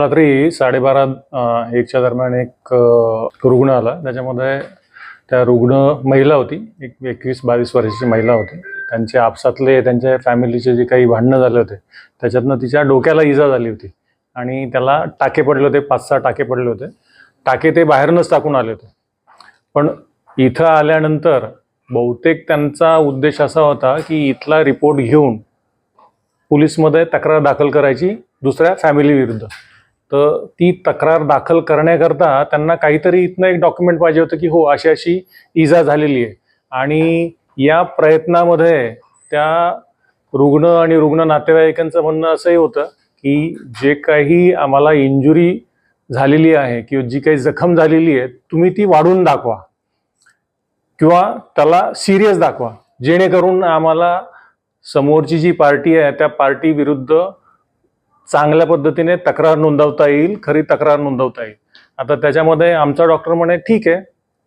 रात्री साडेबारा एकच्या दरम्यान एक रुग्ण आला. त्याच्यामध्ये त्या रुग्ण महिला होती. एक एकवीस बावीस वर्षाची महिला होती. त्यांचे आपसातले त्यांच्या फॅमिलीचे जे काही भांडणं झाले होते त्याच्यातनं तिच्या डोक्याला इजा झाली होती. आणि त्याला टाके पडले होते पाच सहा टाके पडले होते. टाके ते बाहेरूनच टाकून आले होते. पण इथं आल्यानंतर बहुतेक त्यांचा उद्देश असा होता की इथला रिपोर्ट घेऊन पोलीसमध्ये तक्रार दाखल करायची दुसऱ्या फॅमिली विरुद्ध. तर ती तक्रार दाखल करण्याकरता त्यांना काहीतरी इथनं एक डॉक्युमेंट पाहिजे होतं की हो अशी अशी इजा झालेली आहे. आणि या प्रयत्नामध्ये त्या रुग्ण आणि रुग्ण नातेवाईकांचं म्हणणं असंही होतं की जे काही आम्हाला इंजुरी झालेली आहे किंवा जी काही जखम झालेली आहे तुम्ही ती वाढून दाखवा. किंवा त्याला सिरियस दाखवा. जेणेकरून आम्हाला समोरची जी पार्टी आहे त्या पार्टी विरुद्ध चांगल्या पद्धतीने तक्रार नोंदवता येईल खरी तक्रार नोंदवता येईल. आता त्याच्यामध्ये आमचा डॉक्टर म्हणे ठीक आहे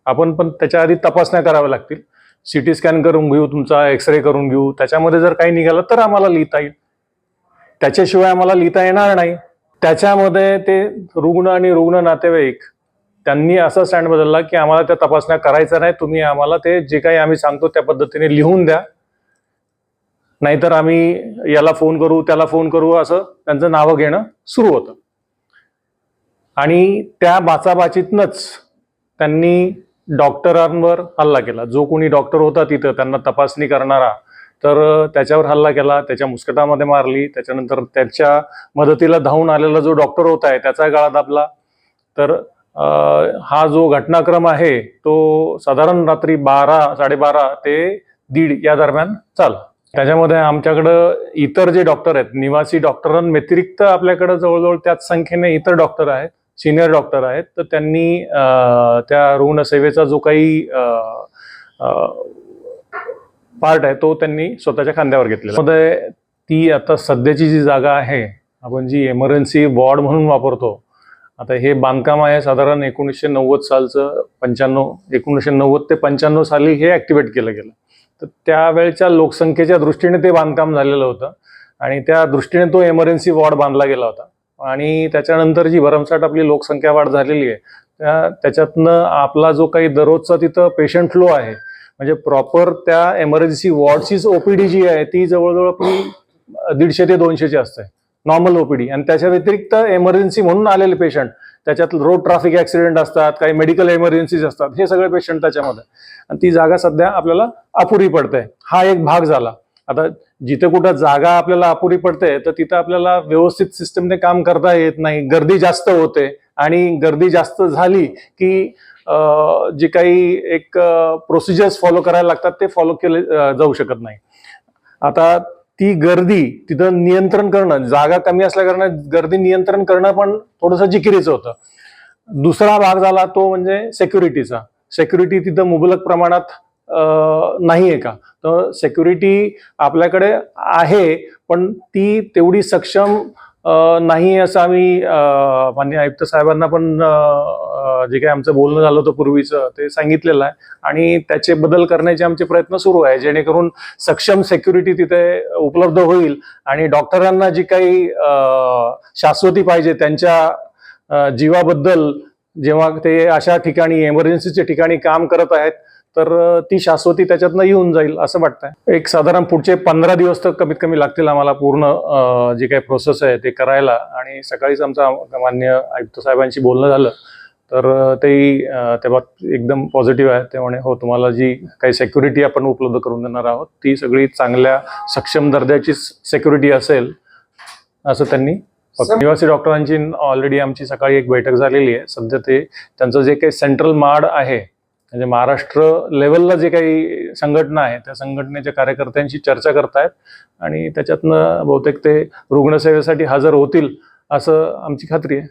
आपण पण त्याच्या आधी तपासण्या कराव्या लागतील. सी टी स्कॅन करून घेऊ तुमचा एक्सरे करून घेऊ. त्याच्यामध्ये जर काही निघालं तर आम्हाला लिहिता येईल. त्याच्याशिवाय आम्हाला लिहिता येणार नाही. त्याच्यामध्ये ते रुग्ण आणि रुग्ण नातेवाईक त्यांनी असा स्टँड बदलला की आम्हाला त्या तपासण्या करायच्या नाही. तुम्ही आम्हाला ते जे काही आम्ही सांगतो त्या पद्धतीने लिहून द्या. नाहीतर आम्ही याला फोन करू त्याला फोन करू असं त्यांचं नावं घेणं सुरू होतं. आणि त्या बाचाबाचीतनंच त्यांनी डॉक्टरांवर हल्ला केला. जो कोणी डॉक्टर होता तिथं त्यांना तपासणी करणारा तर त्याच्यावर हल्ला केला त्याच्या मुस्कटामध्ये मारली त्याच्यानंतर त्याच्या मदतीला धावून आलेला जो डॉक्टर होता आहे त्याचा गळा दाबला. तर हा जो घटनाक्रम आहे तो साधारण रात्री बारा साडेबारा ते दीड या दरम्यान चाल त्याच्यामध्ये आमच्याकडं इतर जे डॉक्टर आहेत निवासी डॉक्टरांव्यतिरिक्त आपल्याकडं जवळजवळ त्याच संख्येने इतर डॉक्टर आहेत सिनियर डॉक्टर आहेत. तर त्यांनी त्या रुग्णसेवेचा जो काही पार्ट आहे तो त्यांनी स्वतःच्या खांद्यावर घेतलेला मध्ये ती आता सध्याची जी जागा आहे आपण जी एमर्जन्सी वॉर्ड म्हणून वापरतो आता हे बांधकाम आहे साधारण एकोणीसशे नव्वद सालचं पंच्याण्णव एकोणीसशे नव्वद ते पंच्याण्णव साली हे ॲक्टिवेट केलं गेलं. तर त्यावेळच्या लोकसंख्येच्या दृष्टीने ते बांधकाम झालेलं होतं. आणि त्या दृष्टीने तो एमर्जन्सी वॉर्ड बांधला गेला होता. आणि त्याच्यानंतर जी भरमसाठ आपली लोकसंख्या वाढ झालेली आहे त्या त्याच्यातनं आपला जो काही दररोजचा तिथं पेशंट फ्लो आहे म्हणजे प्रॉपर त्या एमर्जन्सी वॉर्डचीच ओपीडी जी आहे ती जवळजवळ आपली दीडशे ते दोनशेची असते. Normal OPD. आणि त्याच्या व्यतिरिक्त एमर्जन्सी म्हणून आलेले पेशंट त्याच्यात रोड ट्रॅफिक ऍक्सिडेंट असतात काही मेडिकल एमर्जन्सीज असतात. हे सगळे पेशंट त्याच्यामध्ये. आणि ती जागा सध्या आपल्याला अपुरी पडते. हा एक भाग झाला. आता जिथे कुठं जागा आपल्याला अपुरी पडते तर तिथं आपल्याला व्यवस्थित सिस्टमने काम करता येत नाही. गर्दी जास्त होते. आणि गर्दी जास्त झाली की जे काही एक प्रोसिजर्स फॉलो करायला लागतात ते फॉलो केले जाऊ शकत नाही. आता ती गर्दी तिथं नियंत्रण करणं जागा कमी असल्याकारणाने गर्दी नियंत्रण करणं पण थोडंसं जिकिरीचं होतं. दुसरा भाग झाला तो म्हणजे सेक्युरिटीचा सेक्युरिटी तिथं मुबलक प्रमाणात नाही आहे का? तर सेक्युरिटी आपल्याकडे आहे पण ती तेवढी सक्षम नाही असं आम्ही माननीय आयुक्त साहेबांना पण जे काही आमचं बोलणं झालं होतं पूर्वीचं ते सांगितलेलं आहे. आणि त्याचे बदल करण्याचे आमचे प्रयत्न सुरू आहे जेणेकरून सक्षम सेक्युरिटी तिथे उपलब्ध होईल. आणि डॉक्टरांना जी काही शाश्वती पाहिजे त्यांच्या जीवाबद्दल जेव्हा ते अशा ठिकाणी एमर्जन्सीच्या ठिकाणी काम करत आहेत तर ती शाश्वती त्याच्यातनं येऊन जाईल असं वाटतंय. एक साधारण पुढचे पंधरा दिवस तर कमीत कमी लागतील आम्हाला पूर्ण जे काही प्रोसेस आहे ते करायला. आणि सकाळीच आमचं मान्य आयुक्त साहेबांशी बोलणं झालं तर तेही अं, त्या एकदम पॉझिटिव्ह आहे. ते म्हणे हो तुम्हाला जी काही सेक्युरिटी आपण उपलब्ध करून देणार आहोत ती सगळी चांगल्या सक्षम दर्जाची सेक्युरिटी असेल असं त्यांनी निवासी डॉक्टरांची ऑलरेडी आमची सकाळी एक बैठक झालेली आहे. सध्या ते त्यांचं जे काही सेंट्रल माड आहे म्हणजे महाराष्ट्र लेवलला जे काही संघटना आहे त्या संघटनेच्या कार्यकर्त्यांशी चर्चा करतायत आणि त्याच्यातनं बहुतेक ते रुग्णसेवेसाठी हजर होतील असं आमची खात्री आहे.